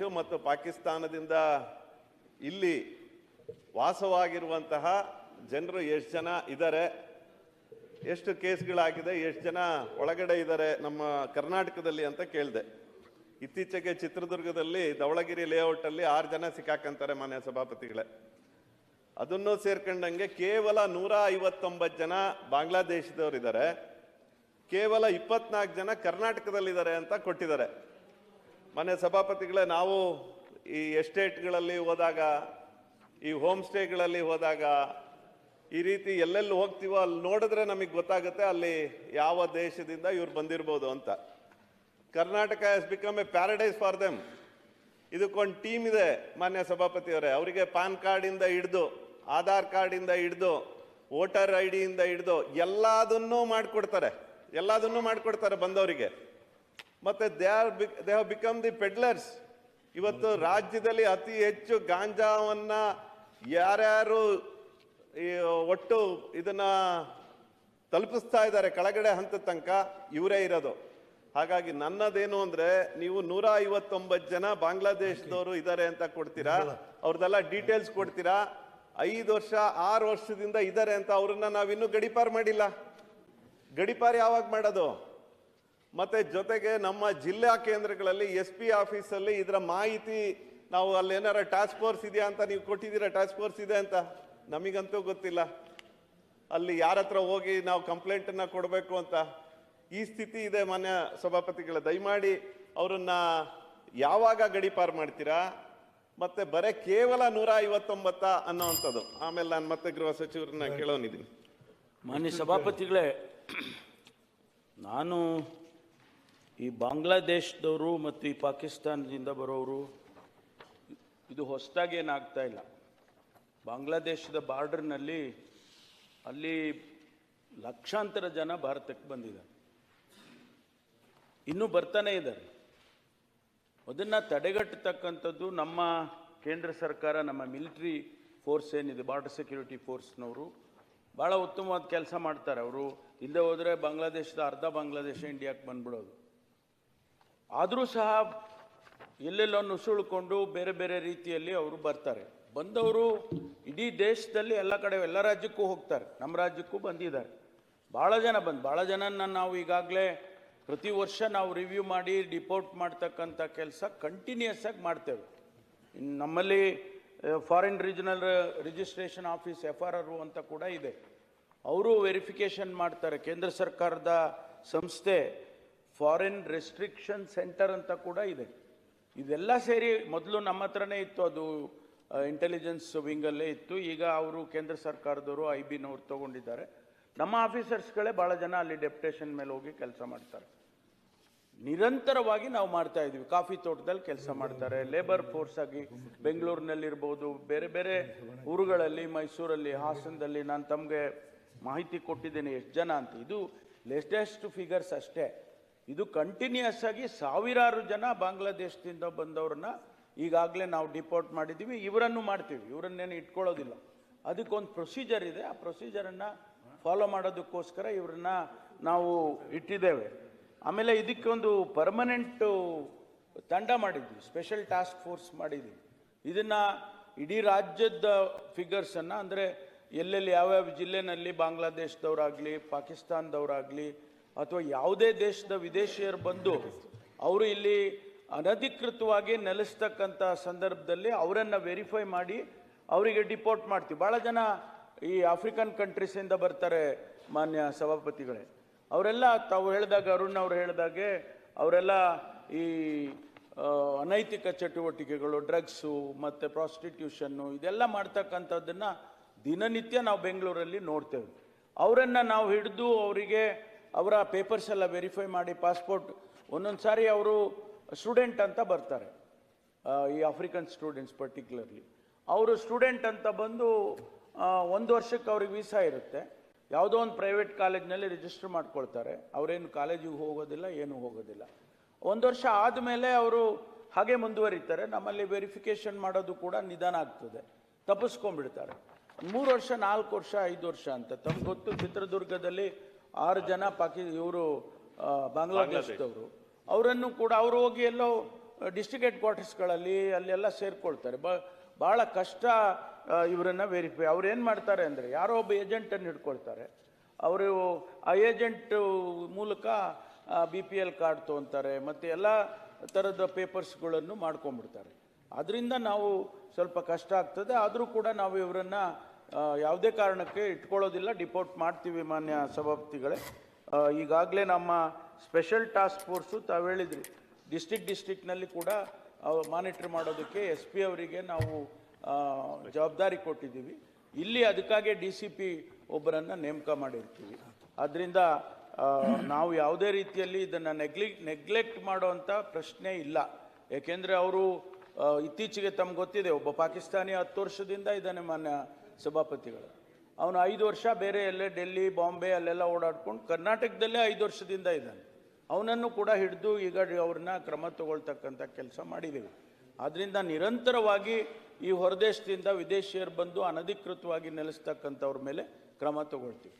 ಬಾಂಗ್ಲಾದೇಶ ಮತ್ತು ಪಾಕಿಸ್ತಾನದಿಂದ ಇಲ್ಲಿ ವಾಸವಾಗಿರುವಂತಹ ಜನರು ಎಷ್ಟು ಜನ ಇದ್ದಾರೆ ಎಷ್ಟು ಕೇಸ್ಗಳಾಗಿದೆ? ಎಷ್ಟು ಜನ ಒಳಗಡೆ ಇದ್ದಾರೆ ನಮ್ಮ ಕರ್ನಾಟಕದಲ್ಲಿ ಅಂತ ಕೇಳಿದೆ. ಇತ್ತೀಚೆಗೆ ಚಿತ್ರದುರ್ಗದಲ್ಲಿ ಧವಳಗಿರಿ ಲೇಔಟಲ್ಲಿ ಆರು ಜನ ಸಿಕ್ಕಾಕಂತಾರೆ ಮಾನ್ಯ ಸಭಾಪತಿಗಳೇ. ಅದನ್ನು ಸೇರ್ಕೊಂಡಂಗೆ ಕೇವಲ ನೂರ ಐವತ್ತೊಂಬತ್ತು ಜನ ಬಾಂಗ್ಲಾದೇಶದವರಿದ್ದಾರೆ ಕೇವಲ ಇಪ್ಪತ್ನಾಲ್ಕು ಜನ ಕರ್ನಾಟಕದಲ್ಲಿದ್ದಾರೆ ಅಂತ ಕೊಟ್ಟಿದ್ದಾರೆ ಮನೆ ಸಭಾಪತಿಗಳೇ, ನಾವು ಈ ಎಸ್ಟೇಟ್ಗಳಲ್ಲಿ ಹೋದಾಗ, ಈ ಹೋಮ್ ಸ್ಟೇಗಳಲ್ಲಿ ಹೋದಾಗ, ಈ ರೀತಿ ಎಲ್ಲೆಲ್ಲಿ ಹೋಗ್ತೀವೋ ಅಲ್ಲಿ ನೋಡಿದ್ರೆ ನಮಗೆ ಗೊತ್ತಾಗುತ್ತೆ ಅಲ್ಲಿ ಯಾವ ದೇಶದಿಂದ ಇವ್ರು ಬಂದಿರ್ಬೋದು ಅಂತ. Karnataka has become a paradise for them ಇದಕ್ಕೊಂದು ಟೀಮ್ ಇದೆ ಮಾನ್ಯ ಸಭಾಪತಿಯವರೇ. ಅವರಿಗೆ ಪಾನ್ ಕಾರ್ಡಿಂದ ಹಿಡ್ದು, ಆಧಾರ್ ಕಾರ್ಡಿಂದ ಹಿಡ್ದು, ವೋಟರ್ ಐ ಡಿಯಿಂದ ಹಿಡ್ದು ಎಲ್ಲದನ್ನೂ ಮಾಡಿಕೊಡ್ತಾರೆ. ಎಲ್ಲದನ್ನೂ ಮಾಡಿಕೊಡ್ತಾರೆ ಬಂದವರಿಗೆ. ಮತ್ತೆ they are they have become the peddlers ಇವತ್ತು ರಾಜ್ಯದಲ್ಲಿ ಅತಿ ಹೆಚ್ಚು ಗಾಂಜಾವನ್ನ ಯಾರ್ಯಾರು ಈ ಒಟ್ಟು ಇದನ್ನ ತಲುಪಿಸ್ತಾ ಇದ್ದಾರೆ ಕೆಳಗಡೆ ಹಂತ ತನಕ ಇವರೇ ಇರೋದು. ಹಾಗಾಗಿ ನನ್ನದೇನು ಅಂದ್ರೆ ನೀವು ನೂರ ಐವತ್ತೊಂಬತ್ತು ಜನ ಬಾಂಗ್ಲಾದೇಶದವರು ಇದ್ದಾರೆ ಅಂತ ಕೊಡ್ತೀರಾ? ಅವ್ರದ್ದೆಲ್ಲ ಡೀಟೇಲ್ಸ್ ಕೊಡ್ತೀರಾ? ಐದು ವರ್ಷ ಆರು ವರ್ಷದಿಂದ ಇದ್ದಾರೆ ಅಂತ ಅವ್ರನ್ನ ನಾವಿನ್ನೂ ಗಡಿಪಾರು ಮಾಡಿಲ್ಲ. ಗಡಿಪಾರು ಯಾವಾಗ ಮಾಡೋದು? ಮತ್ತೆ ಜೊತೆಗೆ ನಮ್ಮ ಜಿಲ್ಲಾ ಕೇಂದ್ರಗಳಲ್ಲಿ ಎಸ್ ಪಿ ಆಫೀಸಲ್ಲಿ ಇದರ ಮಾಹಿತಿ ನಾವು ಅಲ್ಲಿ ಏನಾರ ಟಾಸ್ಕ್ ಫೋರ್ಸ್ ಇದೆಯಾ ಅಂತ ನೀವು ಕೊಟ್ಟಿದ್ದೀರಾ? ಟಾಸ್ಕ್ ಫೋರ್ಸ್ ಇದೆ ಅಂತ? ನಮಗಂತೂ ಗೊತ್ತಿಲ್ಲ. ಅಲ್ಲಿ ಯಾರ ಹತ್ರ ಹೋಗಿ ನಾವು ಕಂಪ್ಲೇಂಟನ್ನು ಕೊಡಬೇಕು ಅಂತ? ಈ ಸ್ಥಿತಿ ಇದೆ ಮಾನ್ಯ ಸಭಾಪತಿಗಳ. ದಯಮಾಡಿ ಅವರನ್ನು ಯಾವಾಗ ಗಡಿಪಾರ್ ಮಾಡ್ತೀರಾ? ಮತ್ತೆ ಬರೇ ಕೇವಲ ನೂರ ಐವತ್ತೊಂಬತ್ತ ಅನ್ನೋವಂಥದ್ದು. ಆಮೇಲೆ ನಾನು ಮತ್ತೆ ಗೃಹ ಸಚಿವರನ್ನ ಕೇಳೋನಿದ್ದೀನಿ. ಮಾನ್ಯ ಸಭಾಪತಿಗಳೇ ನಾನು ಈ ಬಾಂಗ್ಲಾದೇಶದವರು ಮತ್ತು ಈ ಪಾಕಿಸ್ತಾನದಿಂದ ಬರೋರು, ಇದು ಹೊಸದಾಗಿ ಏನಾಗ್ತಾ ಇಲ್ಲ. ಬಾಂಗ್ಲಾದೇಶದ ಬಾರ್ಡರ್ನಲ್ಲಿ ಅಲ್ಲಿ ಲಕ್ಷಾಂತರ ಜನ ಭಾರತಕ್ಕೆ ಬಂದಿದ್ದಾರೆ. ಇನ್ನೂ ಬರ್ತಾನೆ ಇದ್ದಾರೆ. ಅದನ್ನು ತಡೆಗಟ್ಟತಕ್ಕಂಥದ್ದು ನಮ್ಮ ಕೇಂದ್ರ ಸರ್ಕಾರ, ನಮ್ಮ ಮಿಲಿಟ್ರಿ ಫೋರ್ಸ್ ಏನಿದೆ, ಬಾರ್ಡರ್ ಸೆಕ್ಯೂರಿಟಿ ಫೋರ್ಸ್ನವರು. ಭಾಳ ಉತ್ತಮವಾದ ಕೆಲಸ ಮಾಡ್ತಾರೆ ಅವರು. ಇಲ್ಲದೆ ಹೋದರೆ ಬಾಂಗ್ಲಾದೇಶದ ಅರ್ಧ ಬಾಂಗ್ಲಾದೇಶ ಇಂಡಿಯಾಕ್ಕೆ ಬಂದ್ಬಿಡೋದು. ಆದರೂ ಸಹ ಎಲ್ಲೆಲ್ಲೋ ನುಸುಳ್ಕೊಂಡು ಬೇರೆ ಬೇರೆ ರೀತಿಯಲ್ಲಿ ಅವರು ಬರ್ತಾರೆ. ಬಂದವರು ಇಡೀ ದೇಶದಲ್ಲಿ ಎಲ್ಲ ಕಡೆ, ಎಲ್ಲ ರಾಜ್ಯಕ್ಕೂ ಹೋಗ್ತಾರೆ. ನಮ್ಮ ರಾಜ್ಯಕ್ಕೂ ಬಂದಿದ್ದಾರೆ. ಭಾಳ ಜನ ಬಂದು ಭಾಳ ಜನನ ನಾವು ಈಗಾಗಲೇ ಪ್ರತಿ ವರ್ಷ ನಾವು ರಿವ್ಯೂ ಮಾಡಿ ಡಿಪೋರ್ಟ್ ಮಾಡ್ತಕ್ಕಂಥ ಕೆಲಸ ಕಂಟಿನ್ಯೂಸ್ ಆಗಿ ಮಾಡ್ತೇವೆ. ನಮ್ಮಲ್ಲಿ foreign regional registration office F R R ಅಂತ ಕೂಡ ಇದೆ. ಅವರು ವೆರಿಫಿಕೇಷನ್ ಮಾಡ್ತಾರೆ. ಕೇಂದ್ರ ಸರ್ಕಾರದ ಸಂಸ್ಥೆ ಫಾರಿನ್ ರೆಸ್ಟ್ರಿಕ್ಷನ್ ಸೆಂಟರ್ ಅಂತ ಕೂಡ ಇದೆ. ಇದೆಲ್ಲ ಸೇರಿ ಮೊದಲು ನಮ್ಮ ಹತ್ರನೇ ಇತ್ತು ಅದು ಇಂಟೆಲಿಜೆನ್ಸ್ ವಿಂಗಲ್ಲೇ ಇತ್ತು. ಈಗ ಅವರು ಕೇಂದ್ರ ಸರ್ಕಾರದವರು ಐ ಬಿನವ್ರು ತೊಗೊಂಡಿದ್ದಾರೆ. ನಮ್ಮ ಆಫೀಸರ್ಸ್ಗಳೇ ಭಾಳ ಜನ ಅಲ್ಲಿ ಡೆಪ್ಟೇಷನ್ ಮೇಲೆ ಹೋಗಿ ಕೆಲಸ ಮಾಡ್ತಾರೆ. ನಿರಂತರವಾಗಿ ನಾವು ಮಾಡ್ತಾ ಇದ್ದೀವಿ. ಕಾಫಿ ತೋಟದಲ್ಲಿ ಕೆಲಸ ಮಾಡ್ತಾರೆ. ಲೇಬರ್ ಫೋರ್ಸ್ ಆಗಿ ಬೆಂಗಳೂರಿನಲ್ಲಿರ್ಬೋದು, ಬೇರೆ ಬೇರೆ ಊರುಗಳಲ್ಲಿ, ಮೈಸೂರಲ್ಲಿ, ಹಾಸನದಲ್ಲಿ ನಾನು ತಮಗೆ ಮಾಹಿತಿ ಕೊಟ್ಟಿದ್ದೇನೆ, ಎಷ್ಟು ಜನ ಅಂತ. ಇದು ಲೇಟೆಸ್ಟ್ ಫಿಗರ್ಸ್ ಅಷ್ಟೇ. ಇದು ಕಂಟಿನ್ಯೂಸ್ ಆಗಿ ಸಾವಿರಾರು ಜನ ಬಾಂಗ್ಲಾದೇಶದಿಂದ ಬಂದವ್ರನ್ನ ಈಗಾಗಲೇ ನಾವು ಡಿಪೋರ್ಟ್ ಮಾಡಿದ್ದೀವಿ. ಇವರನ್ನು ಮಾಡ್ತೀವಿ. ಇವರನ್ನೇನು ಇಟ್ಕೊಳ್ಳೋದಿಲ್ಲ. ಅದಕ್ಕೊಂದು ಪ್ರೊಸೀಜರ್ ಇದೆ. ಆ ಪ್ರೊಸೀಜರನ್ನು ಫಾಲೋ ಮಾಡೋದಕ್ಕೋಸ್ಕರ ಇವ್ರನ್ನ ನಾವು ಇಟ್ಟಿದ್ದೇವೆ. ಆಮೇಲೆ ಇದಕ್ಕೊಂದು ಪರ್ಮನೆಂಟು ತಂಡ ಮಾಡಿದ್ವಿ ಸ್ಪೆಷಲ್ ಟಾಸ್ಕ್ ಫೋರ್ಸ್ ಮಾಡಿದ್ವಿ ಇದನ್ನು ಇಡೀ ರಾಜ್ಯದ ಫಿಗರ್ಸನ್ನು ಅಂದರೆ ಎಲ್ಲೆಲ್ಲಿ ಯಾವ್ಯಾವ ಜಿಲ್ಲೆನಲ್ಲಿ ಬಾಂಗ್ಲಾದೇಶದವರಾಗಲಿ, ಪಾಕಿಸ್ತಾನದವರಾಗಲಿ ಅಥವಾ ಯಾವುದೇ ದೇಶದ ವಿದೇಶಿಯರು ಬಂದು ಅವರು ಇಲ್ಲಿ ಅನಧಿಕೃತವಾಗಿ ನೆಲೆಸ್ತಕ್ಕಂಥ ಸಂದರ್ಭದಲ್ಲಿ ಅವರನ್ನು ವೆರಿಫೈ ಮಾಡಿ ಅವರಿಗೆ ಡಿಪೋರ್ಟ್ ಮಾಡ್ತೀವಿ. ಭಾಳ ಜನ ಈ ಆಫ್ರಿಕನ್ ಕಂಟ್ರೀಸಿಂದ ಬರ್ತಾರೆ ಮಾನ್ಯ ಸಭಾಪತಿಗಳೇ. ಅವರೆಲ್ಲ ತಾವು ಹೇಳಿದಾಗ ಅರುಣ್ ಅವ್ರು ಹೇಳಿದಾಗೆ ಅವರೆಲ್ಲ ಈ ಅನೈತಿಕ ಚಟುವಟಿಕೆಗಳು ಡ್ರಗ್ಸು ಮತ್ತು ಪ್ರಾಸ್ಟಿಟ್ಯೂಷನ್ನು ಇದೆಲ್ಲ ಮಾಡ್ತಕ್ಕಂಥದ್ದನ್ನು ದಿನನಿತ್ಯ ನಾವು ಬೆಂಗಳೂರಲ್ಲಿ ನೋಡ್ತೇವೆ. ಅವರನ್ನು ನಾವು ಹಿಡಿದು ಅವರಿಗೆ ಅವರ ಪೇಪರ್ಸ್ ಎಲ್ಲ ವೆರಿಫೈ ಮಾಡಿ ಪಾಸ್ಪೋರ್ಟ್ ಒಂದೊಂದು ಸಾರಿ ಅವರು ಸ್ಟೂಡೆಂಟ್ ಅಂತ ಬರ್ತಾರೆ. ಈ ಆಫ್ರಿಕನ್ ಸ್ಟೂಡೆಂಟ್ಸ್ ಪರ್ಟಿಕ್ಯುಲರ್ಲಿ ಅವರು ಸ್ಟೂಡೆಂಟ್ ಅಂತ ಬಂದು ಒಂದು ವರ್ಷಕ್ಕೆ ಅವ್ರಿಗೆ ವೀಸಾ ಇರುತ್ತೆ. ಯಾವುದೋ ಒಂದು ಪ್ರೈವೇಟ್ ಕಾಲೇಜ್ನಲ್ಲಿ ರಿಜಿಸ್ಟರ್ ಮಾಡ್ಕೊಳ್ತಾರೆ. ಅವರೇನು ಕಾಲೇಜಿಗೆ ಹೋಗೋದಿಲ್ಲ, ಏನೂ ಹೋಗೋದಿಲ್ಲ. ಒಂದು ವರ್ಷ ಆದಮೇಲೆ ಅವರು ಹಾಗೆ ಮುಂದುವರಿತಾರೆ. ನಮ್ಮಲ್ಲಿ ವೆರಿಫಿಕೇಷನ್ ಮಾಡೋದು ಕೂಡ ನಿಧಾನ ಆಗ್ತದೆ. ತಪ್ಪಿಸ್ಕೊಂಡ್ಬಿಡ್ತಾರೆ. ಮೂರು ವರ್ಷ, ನಾಲ್ಕು ವರ್ಷ, ಐದು ವರ್ಷ ಅಂತ. ತಮ್ಗೆ ಗೊತ್ತು, ಚಿತ್ರದುರ್ಗದಲ್ಲಿ ಆರು ಜನ ಪಾಕಿ ಇವರು ಬಾಂಗ್ಲಾದೇಶದವರು. ಅವರನ್ನು ಕೂಡ ಅವರು ಹೋಗಿ ಎಲ್ಲೋ ಡಿಸ್ಟ್ರಿಕ್ಟ್ ಹೆಡ್ ಕ್ವಾರ್ಟರ್ಸ್ಗಳಲ್ಲಿ ಅಲ್ಲೆಲ್ಲ ಸೇರಿಕೊಳ್ತಾರೆ. ಬ ಭಾಳ ಕಷ್ಟ ಇವರನ್ನು ವೆರಿಫೈ ಅವ್ರು ಏನು ಮಾಡ್ತಾರೆ ಅಂದರೆ ಯಾರೋ ಒಬ್ಬ ಏಜೆಂಟನ್ನು ಹಿಡ್ಕೊಳ್ತಾರೆ. ಅವರು ಆ ಏಜೆಂಟ್ ಮೂಲಕ ಬಿ ಪಿ ಎಲ್ ಕಾರ್ಡ್ ತೊಗೊತಾರೆ ಮತ್ತು ಎಲ್ಲ ಥರದ ಪೇಪರ್ಸ್ಗಳನ್ನು ಮಾಡ್ಕೊಂಬಿಡ್ತಾರೆ ಅದರಿಂದ ನಾವು ಸ್ವಲ್ಪ ಕಷ್ಟ ಆಗ್ತದೆ. ಆದರೂ ಕೂಡ ನಾವು ಇವರನ್ನು ಯಾವುದೇ ಕಾರಣಕ್ಕೆ ಇಟ್ಕೊಳ್ಳೋದಿಲ್ಲ, ಡಿಪೋರ್ಟ್ ಮಾಡ್ತೀವಿ ಮಾನ್ಯ ಸಭಾಪತಿಗಳೇ. ಈಗಾಗಲೇ ನಮ್ಮ ಸ್ಪೆಷಲ್ ಟಾಸ್ಕ್ ಫೋರ್ಸು ತಾವು ಹೇಳಿದ್ರಿ ಡಿಸ್ಟಿಕ್ ಡಿಸ್ಟಿಕ್ನಲ್ಲಿ ಕೂಡ ಮಾನಿಟ್ರ್ ಮಾಡೋದಕ್ಕೆ ಎಸ್ ಪಿ ಅವರಿಗೆ ನಾವು ಜವಾಬ್ದಾರಿ ಕೊಟ್ಟಿದ್ದೀವಿ. ಇಲ್ಲಿ ಅದಕ್ಕಾಗಿ ಡಿ ಸಿ ಪಿ ಒಬ್ಬರನ್ನು ನೇಮಕ ಮಾಡಿರ್ತೀವಿ. ಆದ್ದರಿಂದ ನಾವು ಯಾವುದೇ ರೀತಿಯಲ್ಲಿ ಇದನ್ನು ನೆಗ್ಲಿ, ನೆಗ್ಲೆಕ್ಟ್ ಮಾಡುವಂಥ ಪ್ರಶ್ನೆ ಇಲ್ಲ. ಏಕೆಂದರೆ ಅವರು ಇತ್ತೀಚೆಗೆ ತಮ್ಗೆ ಗೊತ್ತಿದೆ, ಒಬ್ಬ ಪಾಕಿಸ್ತಾನಿ ಹತ್ತು ವರ್ಷದಿಂದ ಇದ್ದಾನೆ ಮಾನ್ಯ ಸಭಾಪತಿಗಳು. ಅವನು ಐದು ವರ್ಷ ಬೇರೆ ಎಲ್ಲೇ ಡೆಲ್ಲಿ, ಬಾಂಬೆ ಅಲ್ಲೆಲ್ಲ ಓಡಾಡ್ಕೊಂಡು ಕರ್ನಾಟಕದಲ್ಲೇ ಐದು ವರ್ಷದಿಂದ ಇದ್ದಾನೆ. ಅವನನ್ನು ಕೂಡ ಹಿಡಿದು ಈಗ ಅವ್ರನ್ನ ಕ್ರಮ ತಗೊಳ್ತಕ್ಕಂಥ ಕೆಲಸ ಮಾಡಿದ್ದೀವಿ. ಆದ್ದರಿಂದ ನಿರಂತರವಾಗಿ ಈ ಹೊರದೇಶದಿಂದ ವಿದೇಶಿಯರು ಬಂದು ಅನಧಿಕೃತವಾಗಿ ನೆಲೆಸ್ತಕ್ಕಂಥವ್ರ ಮೇಲೆ ಕ್ರಮ ತಗೊಳ್ತೀವಿ.